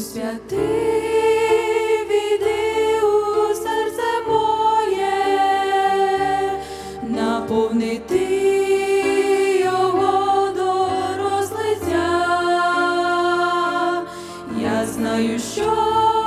святий, війди серце моє, наповнити його дорослиця, я знаю, що.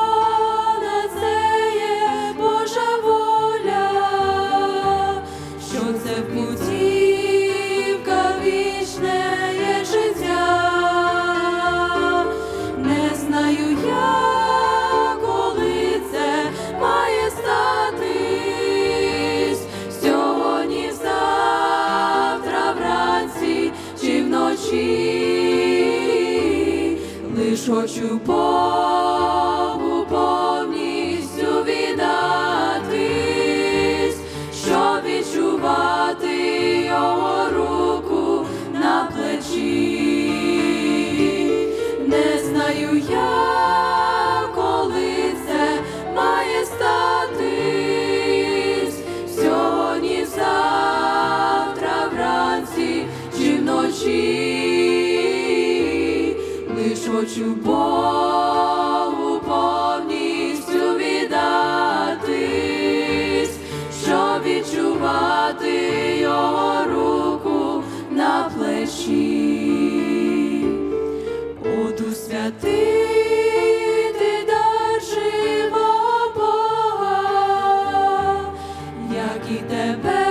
хочу по. і тебе.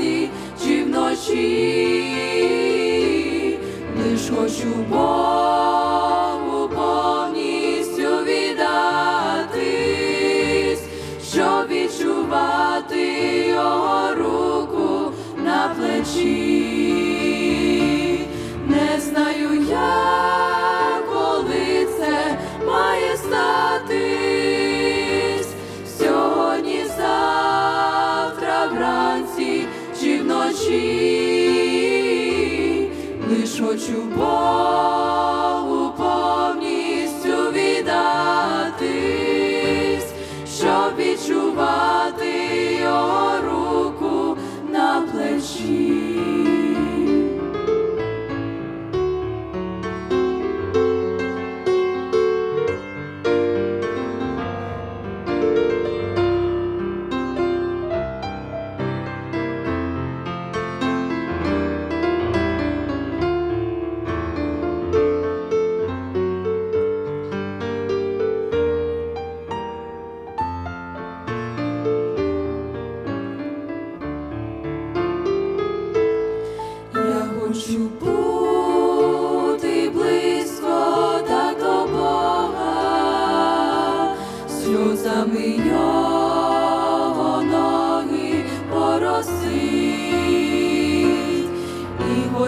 часі чи вночі, лиш хочу Богу повністю віддатись, щоб відчувати його руку на плечі. вночі, лиш хочу бо.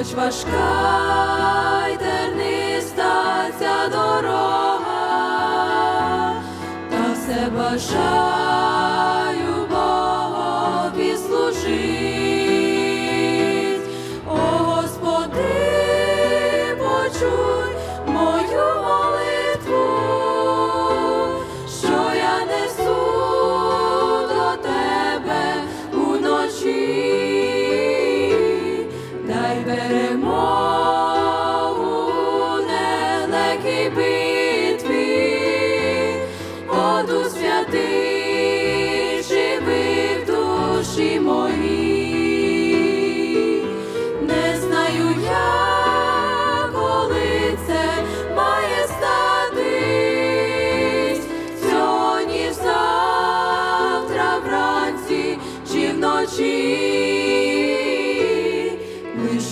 хоч важка й терниста ця дорога, та все бажає.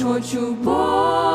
хочу Бог.